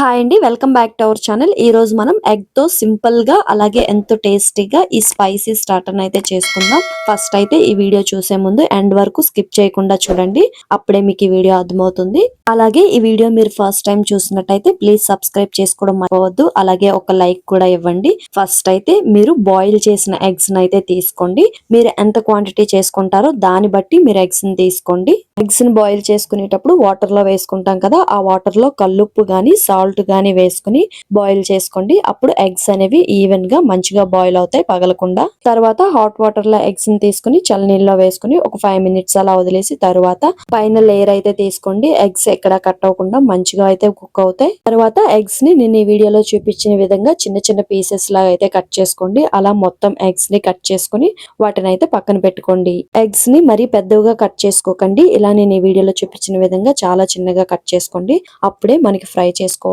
Hi అండి welcome back to our channel. ఈ రోజు మనం ఎగ్తో సింపుల్గా అలాగే ఎంతో టేస్టీగా ఈ స్పైసీ స్టార్టర్ని అయితే చేసుకుందాం. ఫస్ట్ అయితే ఈ వీడియో చూసే ముందు ఎండ్ వరకు స్కిప్ చేయకుండా చూడండి. అప్పుడే మీకు ఈ వీడియో అర్థమవుతుంది. అలాగే ఈ వీడియో మీరు ఫస్ట్ టైం చూసినట్టయితే ప్లీజ్ సబ్స్క్రైబ్ చేసుకోవడం మర్చిపోవద్దు. అలాగే ఒక లైక్ కూడా ఇవ్వండి. ఫస్ట్ అయితే మీరు బాయిల్ చేసిన ఎగ్స్ అయితే తీసుకోండి. మీరు ఎంత క్వాంటిటీ చేసుకుంటారో దాన్ని బట్టి మీరు ఎగ్స్ని తీసుకోండి. ఎగ్స్ని బాయిల్ చేసుకునేటప్పుడు వాటర్లో వేసుకుంటాం కదా ఆ వాటర్లో కల్లుప్పు కానీ సాల్ట్ కానీ వేసుకుని బాయిల్ చేసుకోండి. అప్పుడు ఎగ్స్ అనేవి ఈవెన్గా మంచిగా బాయిల్ అవుతాయి పగలకుండా. తర్వాత హాట్ వాటర్లో ఎగ్స్ని తీసుకుని చల్లనీళ్ళలో వేసుకుని ఒక ఫైవ్ మినిట్స్ అలా వదిలేసి తర్వాత పైన లేయర్ అయితే తీసుకోండి. ఎగ్స్ ఎక్కడ కట్ అవ్వకుండా మంచిగా అయితే కుక్ అవుతాయి. తర్వాత ఎగ్స్ని నేను ఈ వీడియోలో చూపించిన విధంగా చిన్న చిన్న పీసెస్ లాగా అయితే కట్ చేసుకోండి. అలా మొత్తం ఎగ్స్ని కట్ చేసుకుని వాటిని అయితే పక్కన పెట్టుకోండి. ఎగ్స్ని మరీ పెద్దగా కట్ చేసుకోకండి. ఇలా నేను ఈ వీడియోలో చూపించిన విధంగా చాలా చిన్నగా కట్ చేసుకోండి. అప్పుడే మనకి ఫ్రై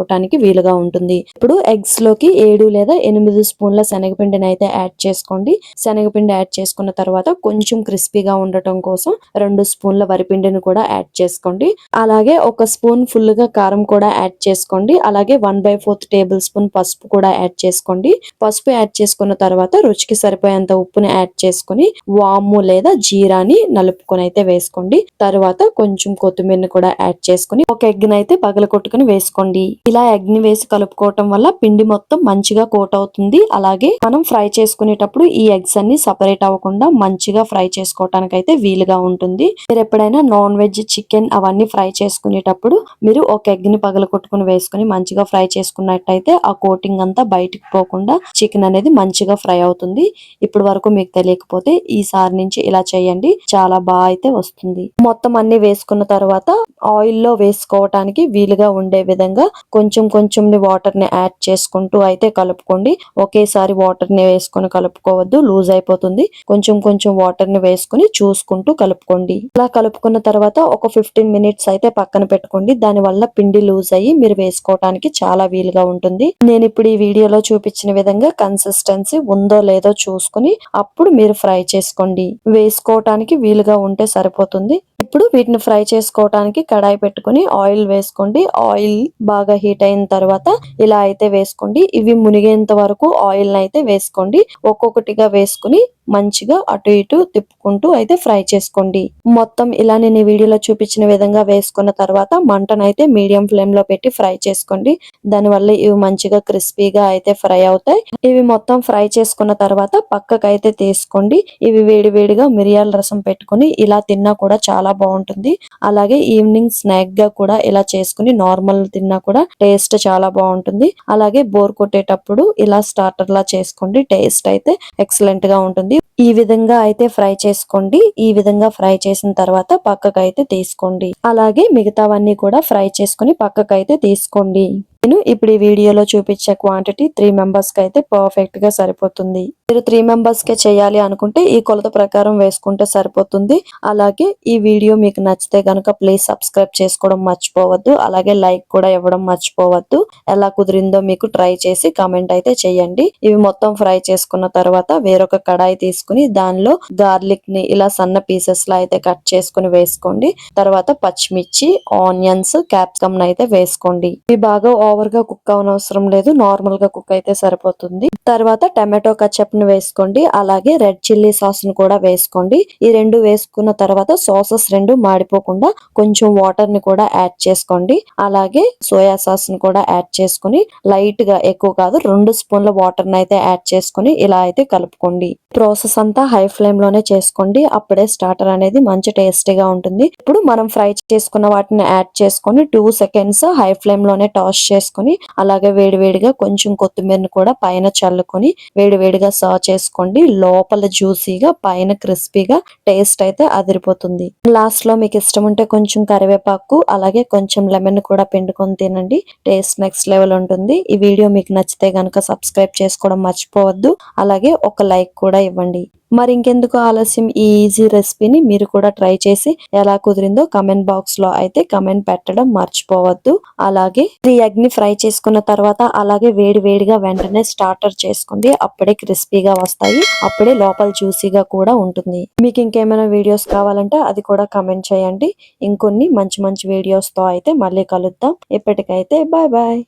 చేసుకోవటానికి వీలుగా ఉంటుంది. ఇప్పుడు ఎగ్స్లోకి ఏడు లేదా ఎనిమిది స్పూన్ల శనగపిండిని అయితే యాడ్ చేసుకోండి. శనగపిండి యాడ్ చేసుకున్న తర్వాత కొంచెం క్రిస్పీగా ఉండటం కోసం రెండు స్పూన్ల వరిపిండిని కూడా యాడ్ చేసుకోండి. అలాగే ఒక స్పూన్ ఫుల్గా కారం కూడా యాడ్ చేసుకోండి. అలాగే one by fourth tablespoon పసుపు కూడా యాడ్ చేసుకోండి. పసుపు యాడ్ చేసుకున్న తర్వాత రుచికి సరిపోయేంత ఉప్పుని యాడ్ చేసుకుని వాము లేదా జీరాని నలుపుకొని అయితే వేసుకోండి. తర్వాత కొంచెం కొత్తిమీరని కూడా యాడ్ చేసుకుని ఒక ఎగ్ అయితే పగల కొట్టుకుని వేసుకోండి. ఇలా ఎగ్ని వేసి కలుపుకోవటం వల్ల పిండి మొత్తం మంచిగా కోట్ అవుతుంది. అలాగే మనం ఫ్రై చేసుకునేటప్పుడు ఈ ఎగ్స్ అన్ని సపరేట్ అవ్వకుండా మంచిగా ఫ్రై చేసుకోవటానికి అయితే వీలుగా ఉంటుంది. మీరు ఎప్పుడైనా నాన్ వెజ్ చికెన్ అవన్నీ ఫ్రై చేసుకునేటప్పుడు మీరు ఒక ఎగ్ని పగల కొట్టుకుని వేసుకుని మంచిగా ఫ్రై చేసుకున్నట్టయితే ఆ కోటింగ్ అంతా బయటికి పోకుండా చికెన్ అనేది మంచిగా ఫ్రై అవుతుంది. ఇప్పుడు వరకు మీకు తెలియకపోతే ఈసారి నుంచి ఇలా చేయండి. చాలా బాగా అయితే వస్తుంది. మొత్తం అన్ని వేసుకున్న తర్వాత ఆయిల్లో వేసుకోవటానికి వీలుగా ఉండే విధంగా కొంచెం కొంచెం వాటర్ని యాడ్ చేసుకుంటూ అయితే కలుపుకోండి. ఒకేసారి వాటర్ని వేసుకొని కలుపుకోవద్దు లూజ్ అయిపోతుంది. కొంచెం కొంచెం వాటర్ని వేసుకుని చూసుకుంటూ కలుపుకోండి. ఇలా కలుపుకున్న తర్వాత ఒక ఫిఫ్టీన్ మినిట్స్ అయితే పక్కన పెట్టుకోండి. దాని వల్ల పిండి లూజ్ అయ్యి మీరు వేసుకోవటానికి చాలా వీలుగా ఉంటుంది. నేను ఇప్పుడు ఈ వీడియోలో చూపించిన విధంగా కన్సిస్టెన్సీ ఉందో లేదో చూసుకుని అప్పుడు మీరు ఫ్రై చేసుకోండి. వేసుకోవటానికి వీలుగా ఉంటే సరిపోతుంది. ఇప్పుడు వీటిని ఫ్రై చేసుకోవటానికి కడాయి పెట్టుకుని ఆయిల్ వేసుకోండి. ఆయిల్ బాగా హీట్ అయిన తర్వాత ఇలా అయితే వేసుకోండి. ఇవి మునిగేంత వరకు ఆయిల్ అయితే వేసుకోండి. ఒక్కొక్కటిగా వేసుకుని మంచిగా అటు ఇటు తిప్పుకుంటూ అయితే ఫ్రై చేసుకోండి. మొత్తం ఇలా నేను ఈ వీడియోలో చూపించిన విధంగా వేసుకున్న తర్వాత మంటనైతే మీడియం ఫ్లేమ్లో పెట్టి ఫ్రై చేసుకోండి. దానివల్ల ఇవి మంచిగా క్రిస్పీగా అయితే ఫ్రై అవుతాయి. ఇవి మొత్తం ఫ్రై చేసుకున్న తర్వాత పక్కకు అయితే తీసుకోండి. ఇవి వేడి వేడిగా మిరియాల రసం పెట్టుకుని ఇలా తిన్నా కూడా చాలా బాగుంటుంది. అలాగే ఈవినింగ్ స్నాక్గా కూడా ఇలా చేసుకుని నార్మల్ తిన్నా కూడా టేస్ట్ చాలా బాగుంటుంది. అలాగే బోర్ కొట్టేటప్పుడు ఇలా స్టార్టర్ లా చేసుకోండి. టేస్ట్ అయితే ఎక్సలెంట్గా ఉంటుంది. ఈ విధంగా అయితే ఫ్రై చేసుకోండి. ఈ విధంగా ఫ్రై చేసిన తర్వాత పక్కకు అయితే తీసుకోండి. అలాగే మిగతావన్నీ కూడా ఫ్రై చేసుకుని పక్కకు అయితే తీసుకోండి. నేను ఇప్పుడు ఈ వీడియోలో చూపించే క్వాంటిటీ త్రీ మెంబర్స్కి అయితే పర్ఫెక్ట్గా సరిపోతుంది. మీరు త్రీ మెంబర్స్ కే చేయాలి అనుకుంటే ఈ కొలత ప్రకారం వేసుకుంటే సరిపోతుంది. అలాగే ఈ వీడియో మీకు నచ్చితే గనుక ప్లీజ్ సబ్స్క్రైబ్ చేసుకోవడం మర్చిపోవద్దు. అలాగే లైక్ కూడా ఇవ్వడం మర్చిపోవద్దు. ఎలా కుదిరిందో మీకు ట్రై చేసి కామెంట్ అయితే చేయండి. ఇవి మొత్తం ఫ్రై చేసుకున్న తర్వాత వేరొక కడాయి తీసుకుని దానిలో గార్లిక్ని ఇలా సన్న పీసెస్ లా అయితే కట్ చేసుకుని వేసుకోండి. తర్వాత పచ్చిమిర్చి ఆనియన్స్ క్యాప్సికమ్ అయితే వేసుకోండి. ఇవి బాగా ఓవర్గా కుక్ అవనవసరం లేదు. నార్మల్గా కుక్ అయితే సరిపోతుంది. తర్వాత టమాటో కచప్ని వేసుకోండి. అలాగే రెడ్ చిల్లీ సాస్ని కూడా వేసుకోండి. ఈ రెండు వేసుకున్న తర్వాత సాసెస్ రెండు మాడిపోకుండా కొంచెం వాటర్ని కూడా యాడ్ చేసుకోండి. అలాగే సోయా సాస్ని కూడా యాడ్ చేసుకుని లైట్గా ఎక్కువ కాదు రెండు స్పూన్ల వాటర్ని అయితే యాడ్ చేసుకుని ఇలా అయితే కలుపుకోండి. ప్రాసెస్ అంతా హై ఫ్లేమ్లోనే చేసుకోండి. అప్పుడే స్టార్టర్ అనేది మంచి టేస్టీగా ఉంటుంది. ఇప్పుడు మనం ఫ్రై చేసుకున్న వాటిని యాడ్ చేసుకొని టూ సెకండ్స్ హై ఫ్లేమ్లోనే టాస్ చేసుకుని అలాగే వేడివేడిగా కొంచెం కొత్తిమీరని కూడా పైన చల్లుకొని వేడివేడిగా సర్వ్ చేసుకోండి. లోపల జ్యూసీగా పైన క్రిస్పీగా టేస్ట్ అయితే అదిరిపోతుంది. లాస్ట్లో మీకు ఇష్టం ఉంటే కొంచెం కరివేపాకు అలాగే కొంచెం లెమన్ కూడా పిండుకొని తినండి. టేస్ట్ నెక్స్ట్ లెవెల్ ఉంటుంది. ఈ వీడియో మీకు నచ్చితే గనుక సబ్స్క్రైబ్ చేసుకోవడం మర్చిపోవద్దు. అలాగే ఒక లైక్ కూడా ఇవ్వండి. మరి ఇంకెందుకు ఆలస్యం ఈ ఈజీ రెసిపీని మీరు కూడా ట్రై చేసి ఎలా కుదిరిందో కమెంట్ బాక్స్లో అయితే కమెంట్ పెట్టడం మర్చిపోవద్దు. అలాగే ఈ ఎగ్ని ఫ్రై చేసుకున్న తర్వాత అలాగే వేడి వేడిగా వెంటనే స్టార్టర్ చేసుకోండి అప్పుడే క్రిస్పీగా వస్తాయి. అప్పుడే లోపల జ్యూసీగా కూడా ఉంటుంది. మీకు ఇంకేమైనా వీడియోస్ కావాలంటే అది కూడా కమెంట్ చేయండి. ఇంకొన్ని మంచి మంచి వీడియోస్తో అయితే మళ్ళీ కలుద్దాం. ఇప్పటికైతే బాయ్ బాయ్